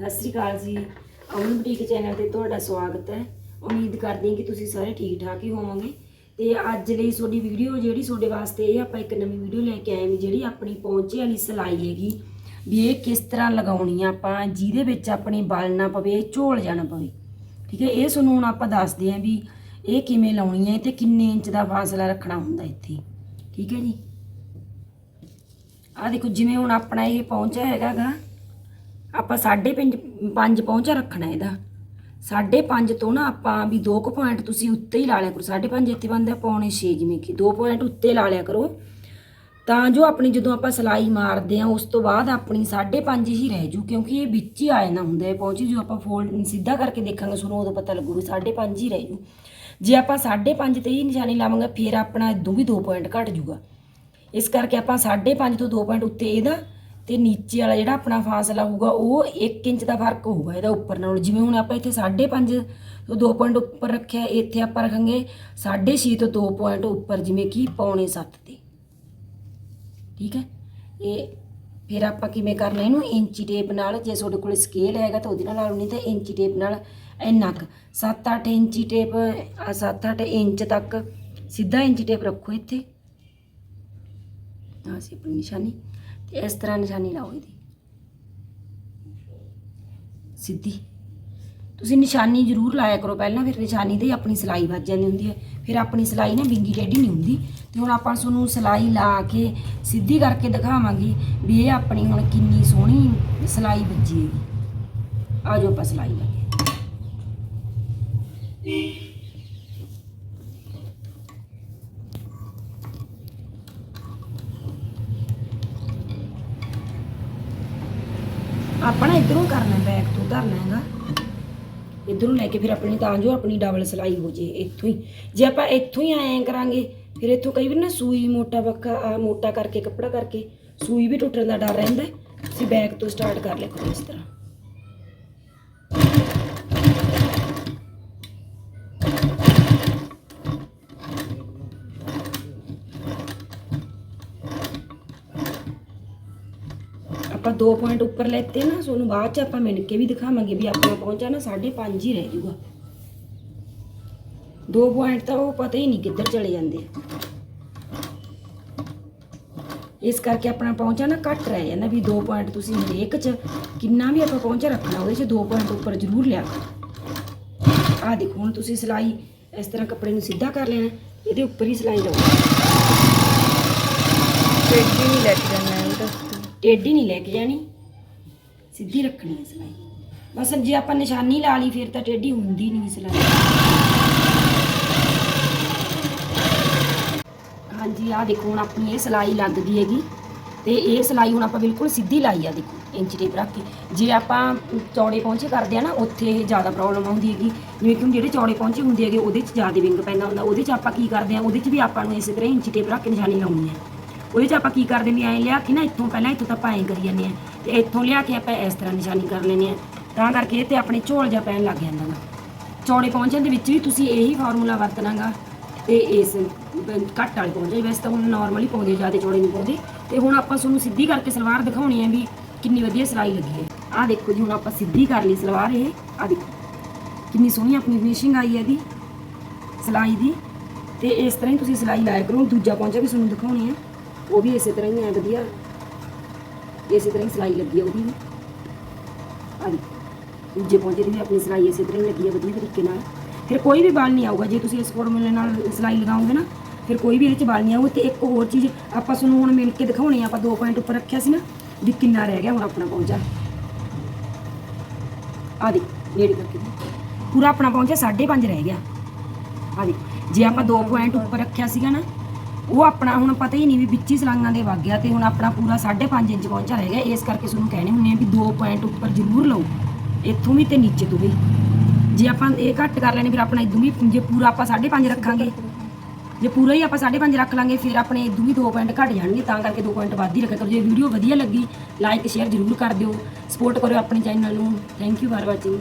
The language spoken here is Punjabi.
ਸਤਿ ਸ੍ਰੀ ਅਕਾਲ ਜੀ। ਅਮਨ ਬੁਟੀਕ ਚੈਨਲ ਤੇ ਤੁਹਾਡਾ ਸਵਾਗਤ ਹੈ। ਉਮੀਦ ਕਰਦੇ ਹਾਂ ਕਿ ਤੁਸੀਂ ਸਾਰੇ ਠੀਕ ਠਾਕ ਹੀ ਹੋਵੋਗੇ। ਤੇ ਅੱਜ ਲਈ ਤੁਹਾਡੀ ਵੀਡੀਓ ਜਿਹੜੀ ਤੁਹਾਡੇ ਵਾਸਤੇ ਇਹ ਆਪਾਂ ਇੱਕ ਨਵੀਂ ਵੀਡੀਓ ਲੈ ਕੇ ਆਏ ਹਾਂ ਵੀ ਜਿਹੜੀ ਆਪਣੀ ਪਹੁੰਚੇ ਵਾਲੀ ਸਿਲਾਈ ਹੈਗੀ। ਵੀ ਇਹ ਕਿਸ ਤਰ੍ਹਾਂ ਲਗਾਉਣੀ ਆ ਆਪਾਂ, ਜਿਹਦੇ ਵਿੱਚ ਆਪਣੇ ਬਲ ਨਾ ਪਵੇ, ਝੋਲ ਜਾਣਾ ਪਵੇ। ਠੀਕ ਹੈ, ਇਹ ਤੁਹਾਨੂੰ ਹੁਣ ਆਪਾਂ ਦੱਸਦੇ ਹਾਂ ਵੀ ਇਹ ਕਿਵੇਂ ਲਾਉਣੀ ਹੈ ਤੇ ਕਿੰਨੇ ਇੰਚ ਦਾ ਫਾਸਲਾ ਰੱਖਣਾ ਹੁੰਦਾ ਇੱਥੇ। ਠੀਕ ਹੈ ਜੀ। ਆ ਦੇਖੋ, ਜਿਵੇਂ ਹੁਣ ਆਪਣਾ ਇਹ ਪਹੁੰਚਾ ਹੈਗਾਗਾ ਆਪਾਂ 5.5 5 ਪਹੁੰਚਾ ਰੱਖਣਾ ਇਹਦਾ। 5.5 ਤੋਂ ਨਾ ਆਪਾਂ ਵੀ 2 ਕੁ ਪੁਆਇੰਟ ਤੁਸੀਂ ਉੱਤੇ ਹੀ ਲਾ ਲਿਆ ਕਰੋ। 5.5 ਇੱਥੇ ਬੰਦਾ ਪੌਣੇ 6 ਜਿਵੇਂ ਕਿ। 2 ਪੁਆਇੰਟ ਉੱਤੇ ਲਾ ਲਿਆ ਕਰੋ। ਤਾਂ ਜੋ ਆਪਣੀ ਜਦੋਂ ਆਪਾਂ ਸਲਾਈ ਮਾਰਦੇ ਆ ਉਸ ਤੋਂ ਬਾਅਦ ਆਪਣੀ 5.5 ਹੀ ਰਹਿ ਜੂ, ਕਿਉਂਕਿ ਇਹ ਵਿੱਚ ਹੀ ਆ ਜਾਂਦਾ ਹੁੰਦਾ ਹੈ ਪਹੁੰਚੀ ਜੋ। ਆਪਾਂ ਫੋਲਡ ਸਿੱਧਾ ਕਰਕੇ ਦੇਖਾਂਗੇ ਸਾਨੂੰ ਉਦੋਂ ਪਤਾ ਲੱਗੂ ਵੀ 5.5 ਹੀ ਰਹਿ ਜੂ। ਜੇ ਆਪਾਂ 5.5 ਤੇ ਹੀ ਨਿਸ਼ਾਨੀ ਲਾਵਾਂਗੇ, ਫਿਰ ਆਪਣਾ ਇਦੋਂ ਵੀ 2 ਪੁਆਇੰਟ ਘਟ ਜੂਗਾ। ਇਸ ਕਰਕੇ ਆਪਾਂ 5.5 ਤੋਂ 2 ਪੁਆਇੰਟ ਉੱਤੇ ਇਹਦਾ ਤੇ ਨੀਚੇ ਵਾਲਾ ਜਿਹੜਾ ਆਪਣਾ ਫਾਸਲਾ ਹੋਊਗਾ, ਉਹ 1 ਇੰਚ ਦਾ ਫ਼ਰਕ ਹੋਊਗਾ ਇਹਦਾ ਉੱਪਰ ਨਾਲ। ਜਿਵੇਂ ਹੁਣ ਆਪਾਂ ਇੱਥੇ 5.5 ਤੋਂ 2 ਪੁਆਇੰਟ ਉੱਪਰ ਰੱਖਿਆ, ਇੱਥੇ ਆਪਾਂ ਰੱਖਾਂਗੇ 6.5 ਤੋਂ 2 ਪੁਆਇੰਟ ਉੱਪਰ, ਜਿਵੇਂ ਕਿ ਪੌਣੇ 7 ਤੇ। ਠੀਕ ਹੈ? ਇਹ ਫਿਰ ਆਪਾਂ ਕਿਵੇਂ ਕਰਨਾ ਇਹਨੂੰ? ਇੰਚੀ ਟੇਪ ਨਾਲ, ਜੇ ਤੁਹਾਡੇ ਕੋਲ ਸਕੇਲ ਹੈਗਾ ਤਾਂ ਉਹਦੇ ਨਾਲ ਲਾ ਤਾਂ ਇੰਚੀ ਟੇਪ ਨਾਲ ਇੰਨਾ ਕੁ। 7-8 ਇੰਚੀ ਟੇਪ 7-8 ਇੰਚ ਤੱਕ ਸਿੱਧਾ ਇੰਚੀ ਟੇਪ ਰੱਖੋ ਇੱਥੇ। ਆਹ ਸੀ ਆਪਣੀ ਨਿਸ਼ਾਨੀ। ਇਸ ਤਰ੍ਹਾਂ ਨਿਸ਼ਾਨੀ ਲਾਓ ਇਹਦੀ। ਸਿੱਧੀ। ਤੁਸੀਂ ਨਿਸ਼ਾਨੀ ਜ਼ਰੂਰ ਲਾਇਆ ਕਰੋ। ਪਹਿਲਾਂ ਫਿਰ ਨਿਸ਼ਾਨੀ ਤੇ ਹੀ ਆਪਣੀ ਸਿਲਾਈ ਵੱਜ ਜਾਂਦੀ ਹੁੰਦੀ ਹੈ। ਫਿਰ ਆਪਣੀ ਸਿਲਾਈ ਨਾ ਵਿੰਗੀ ਟੇਢੀ ਨਹੀਂ ਹੁੰਦੀ। ਤੇ ਹੁਣ ਆਪਾਂ ਤੁਹਾਨੂੰ ਸਿਲਾਈ ਲਾ ਕੇ ਸਿੱਧੀ ਕਰਕੇ ਦਿਖਾਵਾਂਗੇ ਵੀ ਇਹ ਆਪਣੀ ਹੁਣ ਕਿੰਨੀ ਸੋਹਣੀ ਸਿਲਾਈ ਵੱਜੀ ਹੈਗੀ। ਆ ਜਾਓ ਆਪਾਂ ਸਿਲਾਈ ਲਾਈਏ। ਆਪਾਂ ਨਾ ਇਧਰੋਂ ਕਰਨਾ ਬੈਕ ਤੋਂ ਧਰਨਾ ਹੈਗਾ। ਇਧਰੋਂ ਲੈ ਕੇ ਫਿਰ ਆਪਣੀ ਤਾਂ ਜੋ ਆਪਣੀ ਡਬਲ ਸਿਲਾਈ ਹੋ ਜੇ, ਇੱਥੋਂ ਹੀ। ਜੇ ਆਪਾਂ ਇੱਥੋਂ ਹੀ ਐਂ ਕਰਾਂਗੇ, ਫਿਰ ਇੱਥੋਂ ਕਈ ਵਾਰ ਨਾ ਸੂਈ ਮੋਟਾ ਬੱਕਾ ਆਹ ਮੋਟਾ ਕਰਕੇ, ਕੱਪੜਾ ਕਰਕੇ, ਸੂਈ ਵੀ ਟੁੱਟਣ ਦਾ ਡਰ ਰਹਿੰਦਾ ਹੈ। ਤੁਸੀਂ ਬੈਕ ਤੋਂ ਸਟਾਰਟ ਕਰ ਲਿਆ ਕਰੋ ਇਸ ਤਰ੍ਹਾਂ। ਆਪਾਂ 2 ਪੁਆਇੰਟ ਉੱਪਰ ਲੈਤੇ ਨਾ ਤੁਹਾਨੂੰ ਬਾਅਦ ਚ ਆਪਾਂ ਮਿਣ ਕੇ ਵੀ ਦਿਖਾਵਾਂਗੇ ਵੀ ਆਪਣਾ ਪਹੁੰਚਾ ਨਾ 5.5 ਹੀ ਰਹਿ ਜੂਗਾ 2 ਪੁਆਇੰਟ ਤਾਂ ਉਹ ਪਤਾ ਹੀ ਨਹੀਂ ਕਿੱਧਰ ਚਲੇ ਜਾਂਦੇ ਇਸ ਕਰਕੇ ਆਪਣਾ ਪਹੁੰਚਾ ਨਾ ਘੱਟ ਰਹਿ ਜਾਂਦਾ ਵੀ 2 ਪੁਆਇੰਟ ਤੁਸੀਂ ਹਰੇਕ ਚ ਕਿੰਨਾ ਵੀ ਆਪਾਂ ਪਹੁੰਚਾ ਰੱਖਣਾ, ਉਹਦੇ ਚ 2 ਪੁਆਇੰਟ ਉੱਪਰ ਜ਼ਰੂਰ ਲਿਆ ਕਰੋ। ਆਹ ਦੇਖੋ, ਹੁਣ ਤੁਸੀਂ ਸਿਲਾਈ ਇਸ ਤਰ੍ਹਾਂ ਕੱਪੜੇ ਨੂੰ ਸਿੱਧਾ ਕਰ ਲੈਣਾ, ਇਹਦੇ ਉੱਪਰ ਹੀ ਸਿਲਾਈ ਲਾਓ। ਟੇਢੀ ਨਹੀਂ ਲੈ ਕੇ ਜਾਣਾ ਇਹ ਟੇਢੀ ਨਹੀਂ ਲੈ ਕੇ ਜਾਣੀ। ਸਿੱਧੀ ਰੱਖਣੀ ਹੈ ਸਿਲਾਈ। ਬਸ ਜੇ ਆਪਾਂ ਨਿਸ਼ਾਨੀ ਲਾ ਲਈ, ਫਿਰ ਤਾਂ ਟੇਢੀ ਹੁੰਦੀ ਨਹੀਂ ਸਿਲਾਈ। ਹਾਂਜੀ, ਆਹ ਦੇਖੋ, ਹੁਣ ਆਪਣੀ ਇਹ ਸਿਲਾਈ ਲੱਗ ਗਈ ਹੈਗੀ। ਤੇ ਇਹ ਸਿਲਾਈ ਹੁਣ ਆਪਾਂ ਬਿਲਕੁਲ ਸਿੱਧੀ ਲਾਈ ਆ, ਦੇਖੋ, ਇੰਚ ਟੇਪ ਰੱਖ ਕੇ। ਜੇ ਆਪਾਂ ਚੌੜੇ ਪਹੁੰਚੇ ਕਰਦੇ ਆ ਨਾ, ਉੱਥੇ ਇਹ ਜ਼ਿਆਦਾ ਪ੍ਰੋਬਲਮ ਆਉਂਦੀ ਹੈਗੀ। ਜਿਵੇਂ ਕਿ ਜਿਹੜੇ ਚੌੜੇ ਪਹੁੰਚੇ ਹੁੰਦੇ ਹੈਗੇ, ਉਹਦੇ 'ਚ ਜ਼ਿਆਦਾ ਵਿੰਗ ਪੈਂਦਾ ਹੁੰਦਾ। ਉਹਦੇ 'ਚ ਆਪਾਂ ਕੀ ਕਰਦੇ ਆ, ਉਹਦੇ 'ਚ ਵੀ ਆਪਾਂ ਨੂੰ ਇਸੇ ਤਰ੍ਹਾਂ ਇੰਚ ਟੇਪ ਰੱਖ ਕੇ ਨਿਸ਼ਾਨੀ ਲਾਉਣੀ ਹੈ ਉਹਦੇ 'ਚ ਆਪਾਂ ਕੀ ਕਰਦੇ ਵੀ ਐਂ ਲਿਆ ਕੇ ਨਾ ਇੱਥੋਂ ਪਹਿਲਾਂ ਇੱਥੋਂ ਤਾਂ ਆਪਾਂ ਐਂ ਕਰੀ ਜਾਂਦੇ ਆ ਤੇ ਇੱਥੋਂ ਲਿਆ ਕੇ ਆਪਾਂ ਇਸ ਤਰ੍ਹਾਂ ਨਿਸ਼ਾਨੀ ਕਰ ਲੈਂਦੇ ਆ ਤਾਂ ਕਰਕੇ ਇਹ ਤੇ ਆਪਣੇ ਝੋਲ ਜਿਹਾ ਪੈਣ ਲੱਗ ਜਾਂਦਾ ਗਾ ਚੌੜੇ ਪਹੁੰਚਣ ਦੇ ਵਿੱਚ ਵੀ ਤੁਸੀਂ ਇਹੀ ਫਾਰਮੂਲਾ ਵਰਤਣਾਗਾ ਤੇ ਇਸ ਘੱਟ ਵਾਲੇ ਪਹੁੰਚੇ ਵੈਸੇ ਤਾਂ ਹੁਣ ਨਾਰਮਲੀ ਪਾਉਂਦੇ ਜ਼ਿਆਦਾ ਚੌੜੇ ਨਹੀਂ ਪਾਉਂਦੇ। ਤੇ ਹੁਣ ਆਪਾਂ ਤੁਹਾਨੂੰ ਸਿੱਧੀ ਕਰਕੇ ਸਲਵਾਰ ਦਿਖਾਉਣੀ ਹੈ ਵੀ ਕਿੰਨੀ ਵਧੀਆ ਸਿਲਾਈ ਲੱਗੀ ਹੈ। ਆਹ ਦੇਖੋ ਜੀ, ਹੁਣ ਆਪਾਂ ਸਿੱਧੀ ਕਰ ਲਈ ਸਲਵਾਰ ਇਹ। ਆਹ ਦੇਖੋ, ਕਿੰਨੀ ਸੋਹਣੀ ਆਪਣੀ ਫਿਨਿਸ਼ਿੰਗ ਆਈ ਹੈ ਇਹਦੀ, ਸਿਲਾਈ ਦੀ। ਤੇ ਇਸ ਤਰ੍ਹਾਂ ਹੀ ਤੁਸੀਂ ਸਿਲਾਈ ਲਾਇਆ ਕਰੋ। ਦੂਜਾ ਪਹੁੰਚਾ ਵੀ ਤੁਹਾਨੂੰ ਦਿਖਾਉਣੀ ਹੈ। ਉਹ ਵੀ ਇਸੇ ਤਰ੍ਹਾਂ ਹੀ ਹੈ ਵਧੀਆ ਇਸੇ ਤਰ੍ਹਾਂ ਹੀ ਸਿਲਾਈ ਲੱਗੀ ਹੈ ਉਹਦੀ ਵੀ। ਆਹ ਦੂਜੇ ਪਹੁੰਚੇ ਦੀ ਵੀ ਆਪਣੀ ਸਿਲਾਈ ਇਸੇ ਤਰ੍ਹਾਂ ਹੀ ਲੱਗੀ ਆ ਵਧੀਆ ਤਰੀਕੇ ਨਾਲ। ਫਿਰ ਕੋਈ ਵੀ ਬਾਲ ਨਹੀਂ ਆਊਗਾ, ਜੇ ਤੁਸੀਂ ਇਸ ਫਾਰਮੂਲੇ ਨਾਲ ਸਿਲਾਈ ਲਗਾਓਗੇ ਨਾ, ਫਿਰ ਕੋਈ ਵੀ ਇਹਦੇ ਚ ਬਾਲ ਨਹੀਂ ਆਊਗਾ ਤੇ ਇੱਕ ਹੋਰ ਚੀਜ਼ ਆਪਾਂ ਤੁਹਾਨੂੰ ਹੁਣ ਮਿਲ ਕੇ ਦਿਖਾਉਣੀ ਆ, ਆਪਾਂ 2 ਪੁਆਇੰਟ ਉੱਪਰ ਰੱਖਿਆ ਸੀ ਨਾ, ਵੀ ਕਿੰਨਾ ਰਹਿ ਗਿਆ ਹੁਣ ਆਪਣਾ ਪਹੁੰਚਾ ਆ ਦੇ ਨੇੜੇ ਕਰਕੇ ਪੂਰਾ ਆਪਣਾ ਪਹੁੰਚਾ 5.5 ਰਹਿ ਗਿਆ। ਆ ਦੇ ਜੇ ਆਪਾਂ 2 ਪੁਆਇੰਟ ਉੱਪਰ ਰੱਖਿਆ ਸੀਗਾ ਨਾ ਉਹ ਆਪਣਾ ਹੁਣ ਪਤਾ ਹੀ ਨਹੀਂ ਵੀ ਵਿੱਚ ਹੀ ਸਲਾਈਆਂ ਦੇ ਵਗ ਗਿਆ ਤੇ ਹੁਣ ਆਪਣਾ ਪੂਰਾ 5.5 ਇੰਚ ਪਹੁੰਚਾ ਰਹਿ ਗਿਆ। ਇਸ ਕਰਕੇ ਤੁਹਾਨੂੰ ਕਹਿਣੇ ਹੁੰਦੇ ਆ ਵੀ 2 ਪੁਆਇੰਟ ਉੱਪਰ ਜ਼ਰੂਰ ਲਓ। ਇੱਥੋਂ ਵੀ ਤੇ ਨੀਚੇ ਤੋਂ ਵੀ। ਜੇ ਆਪਾਂ ਇਹ ਘੱਟ ਕਰ ਲੈਣੇ, ਫਿਰ ਆਪਣਾ ਇਦੋਂ ਵੀ ਜੇ ਪੂਰਾ ਆਪਾਂ 5.5 ਰੱਖਾਂਗੇ। ਜੇ ਪੂਰਾ ਹੀ ਆਪਾਂ 5.5 ਰੱਖ ਲਾਂਗੇ, ਫਿਰ ਆਪਣੇ ਇਦੋਂ ਵੀ 2 ਪੁਆਇੰਟ ਘਟ ਜਾਣਗੇ। ਤਾਂ ਕਰਕੇ 2 ਪੁਆਇੰਟ ਵੱਧ ਹੀ ਰੱਖਿਆ ਕਰੋ। ਜੇ ਵੀਡੀਓ ਵਧੀਆ ਲੱਗੀ ਲਾਈਕ ਸ਼ੇਅਰ ਜ਼ਰੂਰ ਕਰ ਦਿਓ। ਸਪੋਰਟ ਕਰਿਓ ਆਪਣੇ ਚੈਨਲ ਨੂੰ। Thank you for watching